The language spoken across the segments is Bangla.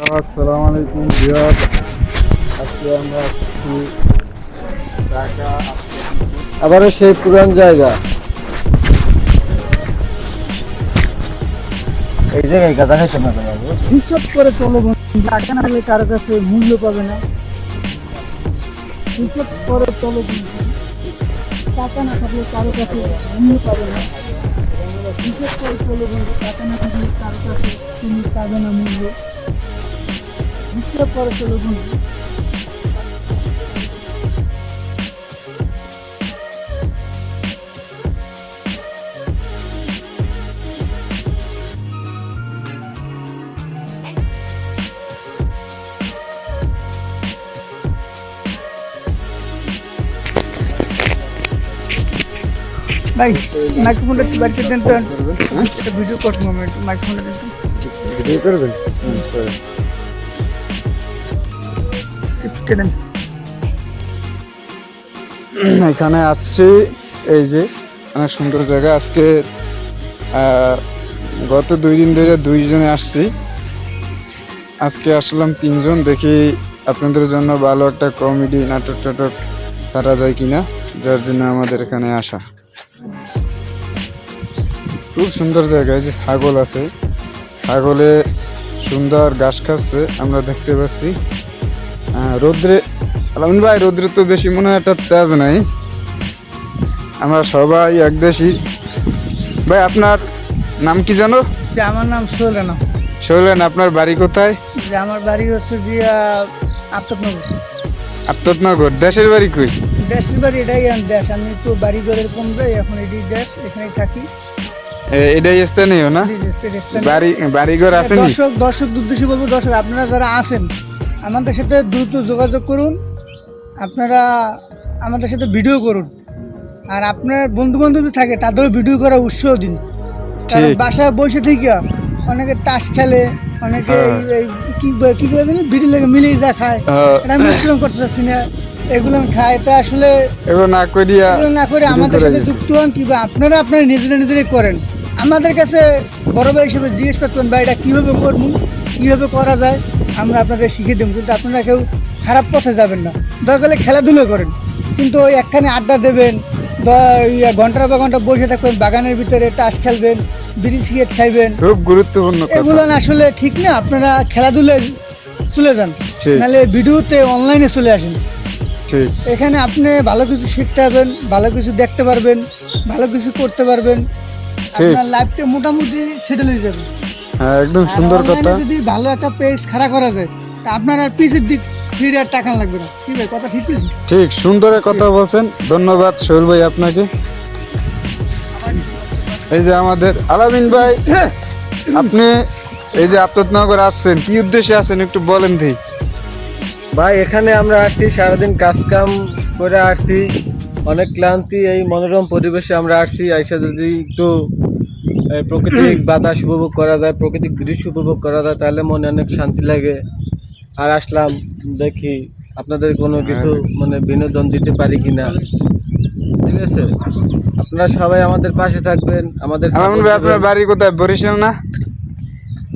আসসালামু আলাইকুম বিহার আজকে আমরা আসছি ঢাকা। আবারও সেই পুরান জায়গা। এই জায়গায় গাদা খাইতে না হিসাব করে চলো টাকা না হলে কারও কাছে মূল্য পাবে না। হিসাব করে চলো টাকা না থাকলে কারও কাছে মূল্য পাবে না। হিসাব করে চলো টাকা না থাকলে কারও কাছে তুমি পাবে না মূল্য। হিসাব করে চলো বন্ধু ভাই মাইক্রোফোনটা একটু বাড়িতে দেন তো এটা ভিডিও কট মোমেন্ট মাইক্রোফোনটা দেন তো ভিডিও করবেন এখানে আসছি, এই যে, অনেক সুন্দর জায়গা। আজকে গত দুই দিন ধরে দুইজনে আসছি। আজকে আসলাম তিনজন, দেখি আপনাদের জন্য ভালো একটা কমেডি, নাটক টাটক ছাড়া যায় কিনা, যার জন্য আমাদের এখানে আসা। খুব সুন্দর জায়গা, এই যে ছাগল আছে। ছাগলে সুন্দর ঘাস খাচ্ছে, আমরা দেখতে পাচ্ছি। রোদ্রে আলামিন ভাই রোদ্রে তো বেশি মনে হয় একটা তেজ নাই। আমরা সবাই এক দেশি। ভাই আপনার নাম কি জানো? আমার নাম সোহেল রানা শৈলেন আপনার বাড়ি কোথায়? আমার বাড়ি হচ্ছে যে আত্মনগর আত্মতনগর দেশের বাড়ি কই? দেশের বাড়ি এটাই দেশ আমি তো বাড়ি ঘরের কম যাই এখন এটাই দেশ এখানেই থাকি। এটাই স্থানীয় না। বাড়ি বাড়িঘর আসেনি দর্শক দর্শক উদ্দেশ্যে বলব দর্শক আপনারা যারা আছেন আমাদের সাথে দ্রুত যোগাযোগ করুন। আপনারা আমাদের সাথে ভিডিও করুন। আর আপনার বন্ধু বান্ধব থাকে তাদেরও ভিডিও করা উৎসাহ দিন। কারণ বাসায় বসে থেকে অনেকে তাস খেলে অনেকে হ্যাঁ। কি বলে- কি করে জানি ভিডিও লেগে মিলিয়ে যা খায়। এটা আমি অনুসরণ করতে চাচ্ছি না। এগুলো খায় তা আসলে এগুলো না করিয়া এগুলো না করে আমাদের সাথে যুক্ত হন কিংবা আপনারা আপনারা নিজেরা নিজেরাই করেন। আমাদের কাছে বড় ভাই হিসেবে জিজ্ঞেস করতেন ভাই এটা কীভাবে করব? কীভাবে করা যায় আমরা আপনাদের শিখিয়ে দেবো। কিন্তু আপনারা কেউ খারাপ পথে যাবেন না। দরকার হলে খেলাধুলো করেন। কিন্তু ওই একখানে আড্ডা দেবেন ঘণ্টার বা ঘণ্টা বসে থাকবেন বাগানের ভিতরে তাস খেলবেন বিড়ি সিগারেট খাইবেন। খুব গুরুত্বপূর্ণ এগুলো না আসলে ঠিক না। আপনারা খেলাধুলায় চলে যান। নাহলে ভিডিওতে অনলাইনে চলে আসেন। ঠিক। এখানে আপনি ভালো কিছু শিখতে পারবেন ভালো কিছু দেখতে পারবেন ভালো কিছু করতে পারবেন। আপনার লাইফটা মোটামুটি সেটেল হয়ে যাবে। একদম সুন্দর কথা। যদি ভালো একটা পেজ খাড়া করা যায় তা আপনার আর পিসের দিক ফিরে আর টাকা লাগবে না। কি ভাই কথা ঠিক আছে ঠিক সুন্দর কথা বলছেন। ধন্যবাদ শৈল ভাই আপনাকে। এই যে আমাদের আলামিন ভাই আপনি এই যে আত্মতনগর আসছেন কি উদ্দেশ্যে আসছেন একটু বলেন দিই ভাই এখানে আমরা আসছি সারাদিন কাজ কাম করে আসছি। অনেক ক্লান্তি এই মনোরম পরিবেশে আমরা আসছি। আইসা যদি একটু প্রাকৃতিক বাতাস উপভোগ করা যায় প্রাকৃতিক দৃশ্য উপভোগ করা যায় তাহলে মনে অনেক শান্তি লাগে। আর আসলাম দেখি আপনাদের কোনো কিছু মানে বিনোদন দিতে পারি কিনা। ঠিক আছে? আপনারা সবাই আমাদের পাশে থাকবেন আমাদের আপনার বাড়ি কোথায়? বরিশাল না?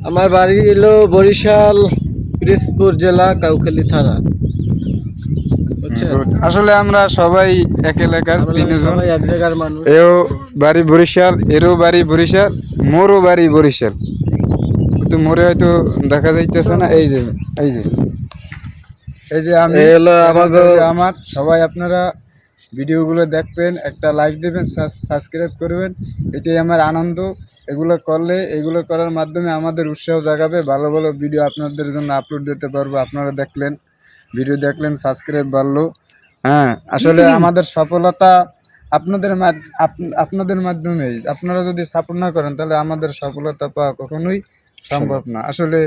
আমার বাড়ি এলো বরিশাল পিরিজপুর জেলা কাউখালী থানা। আসলে আমরা সবাই এক এলাকার তিনজন। এও বাড়ি বরিশাল এরও বাড়ি বরিশাল মোরও বাড়ি বরিশাল। কিন্তু মোরে হয়তো দেখা যাইতেছে না এই যে এই যে। এই যে আমি আমার সবাই আপনারা ভিডিওগুলো দেখবেন একটা লাইক দেবেন সাবস্ক্রাইব করবেন। এটাই আমার আনন্দ। এগুলো করলে এগুলো করার মাধ্যমে আমাদের উৎসাহ জাগাবে ভালো ভালো ভিডিও আপনাদের জন্য আপলোড দিতে পারব। আপনারা দেখলেন ভিডিও দেখলেন সাবস্ক্রাইব বাড়লো। হ্যাঁ আসলে আমাদের সফলতা আপনাদের আপনাদের মাধ্যমে আপনারা যদি সাপোর্ট না করেন, তাহলে আমাদের সফলতা পাওয়া কখনোই সম্ভব না। আসলে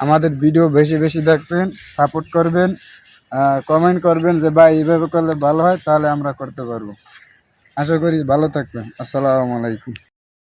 আমাদের ভিডিও বেশি বেশি দেখবেন সাপোর্ট করবেন কমেন্ট করবেন যে, ভাই, এইভাবে করলে ভালো হয়, তাহলে আমরা করতে পারব। আশা করি ভালো থাকবেন। আসসালামু আলাইকুম।